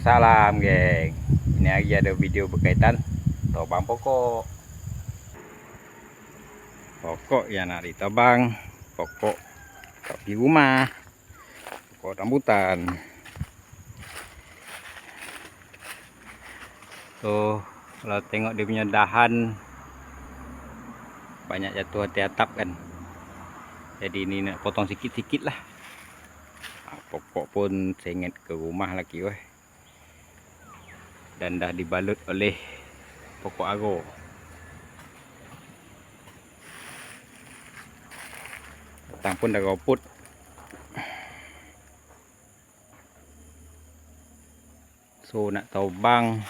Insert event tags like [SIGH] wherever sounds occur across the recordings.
Salam geng. Ini lagi ada video berkaitan Tobang pokok. Pokok yang nak ditebang Pokok Kopi rumah. Pokok rambutan. So Kalau tengok dia punya dahan Banyak jatuh hati atap kan. Jadi ini nak potong sikit-sikit lah. Ah, Pokok pun sengit ke rumah lagi weh dan dah dibalut oleh pokok aro. Batang pun dah roput. So nak tahu bang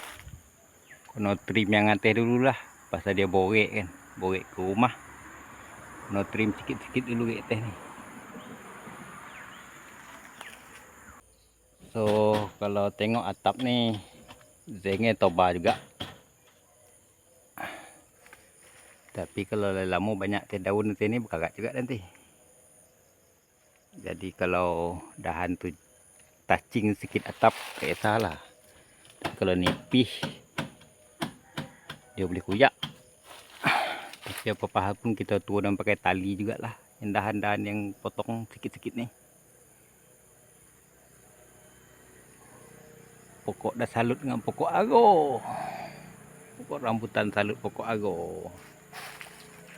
kena trim yang atas dululah pasal dia borek kan. Borek ke rumah. Kena trim sikit-sikit dulu kat atas ni. So kalau tengok atap ni Zengnya toba juga. Tapi kalau lama banyak teh daun nanti ni berkarat juga nanti. Jadi kalau dahan tu touching sikit atap tak. Tapi kalau nipis dia boleh kuyak. Tapi apa-apa pun kita turun dan pakai tali jugalah. Yang dahan-dahan yang potong sikit-sikit ni. Pokok dah salut dengan pokok aro. Pokok rambutan salut pokok aro.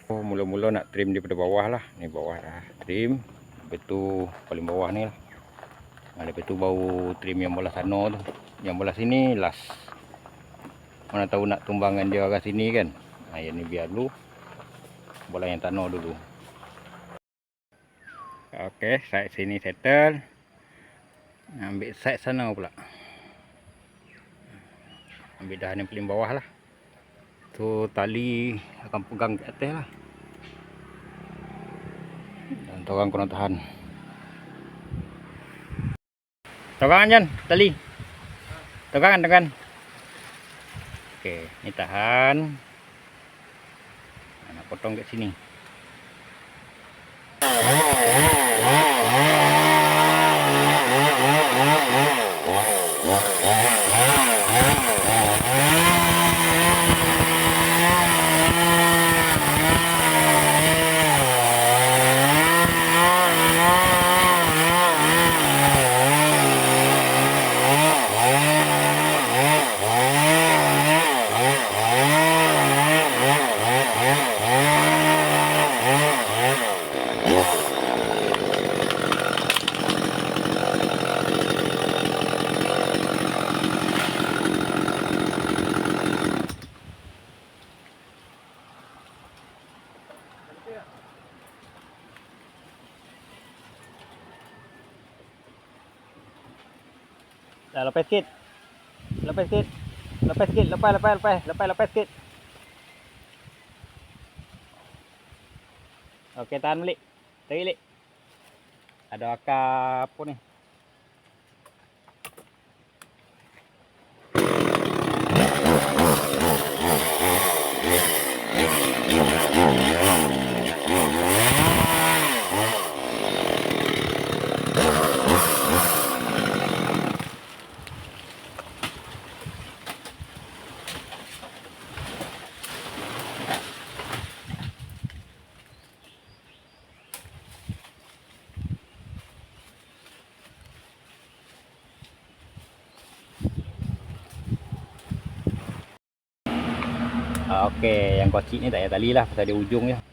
Oh, mula-mula nak trim daripada bawah lah. Ni bawah dah trim. Lepas tu paling bawah ni lah. Ha, lepas tu baru trim yang belah sana tu. Yang belah sini last. Mana tahu nak tumbangkan dia arah sini kan. Ha, yang ni biar dulu. Belah yang tanah dulu. Okey, side sini settle. Ambil side sana pula ambil dahan yang paling bawah lah. Tu tali akan pegang ke atas lah. Dan orang kena tahan. Tegangan Jan. Tali. Tegangan tegangan. Ok ni tahan. Nak potong kat sini เดี๋ยวเราไปสกิดเราไปสกิดเราไปสกิดเราไปเราไปเราไปเราไปเราไปสกิดโอเคตามมาลิตีลิดอก kapun นี่ Okey, yang kocik ni tak payah tali lah pasal dia ujung je.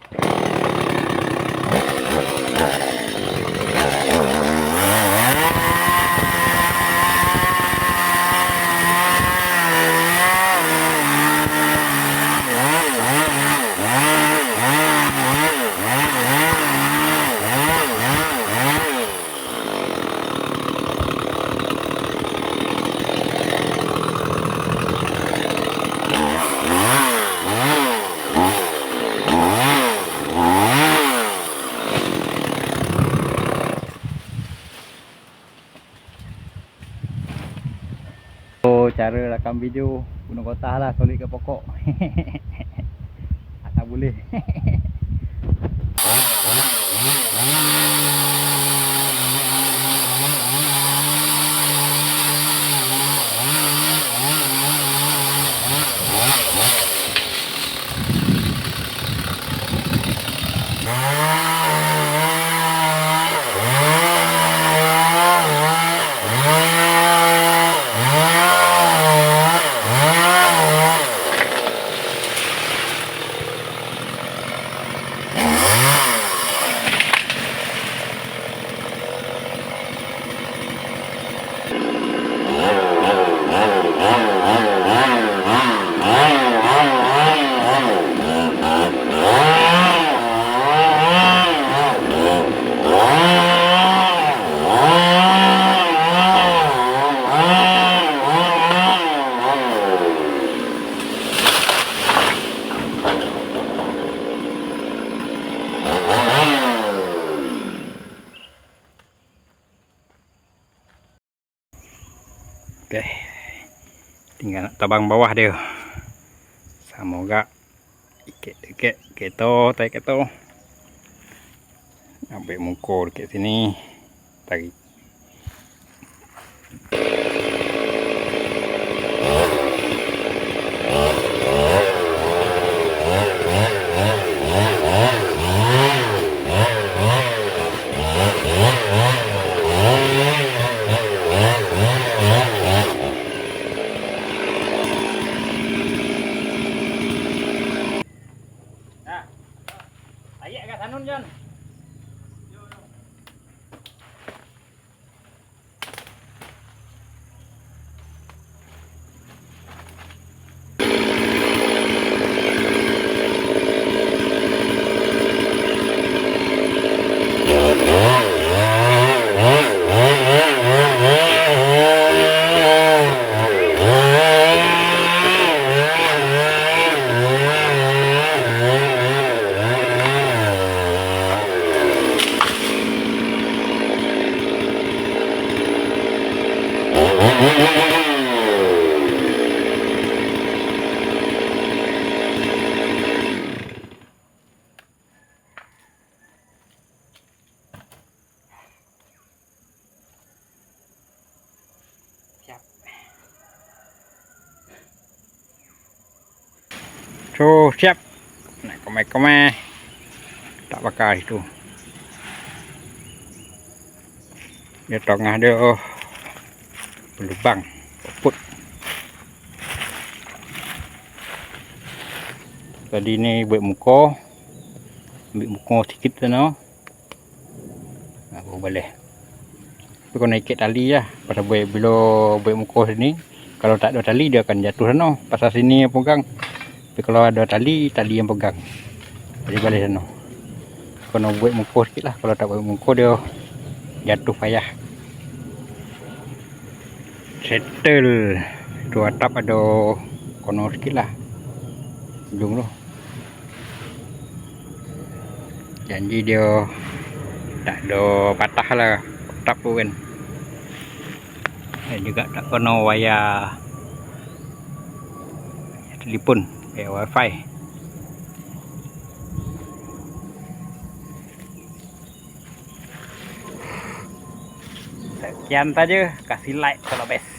cara rakam video guna kotah lah solid ke pokok [LAUGHS] ah, tak boleh Ah! [LAUGHS] Oke. Tinggal nak tabang bawah dia. Semoga ikat-ikat keto, tai keto. Ambil muka dekat sini. Tarik. So, siap. Nak komai-komai. Tak bakar itu. Dia tengah dia oh, berlubang. Puput. Tadi ni buat muka. Ambil muka sikit sana. Aku boleh. Tapi kau naik tali lah. Pasal buat bila buat muka sini. Kalau tak ada tali dia akan jatuh sana. Pasal sini pegang. Tapi kalau ada tali, tali yang pegang. Jadi balik sana. Kau nak buat muka sikit lah. Kalau tak buat muka dia jatuh payah. Settle. Tu atap ada kono sikit lah. Ujung tu. Janji dia tak ada patah lah. Atap tu kan. Dan juga tak kena wayar telefon kayak wifi. Sekian saja. Kasih like kalau best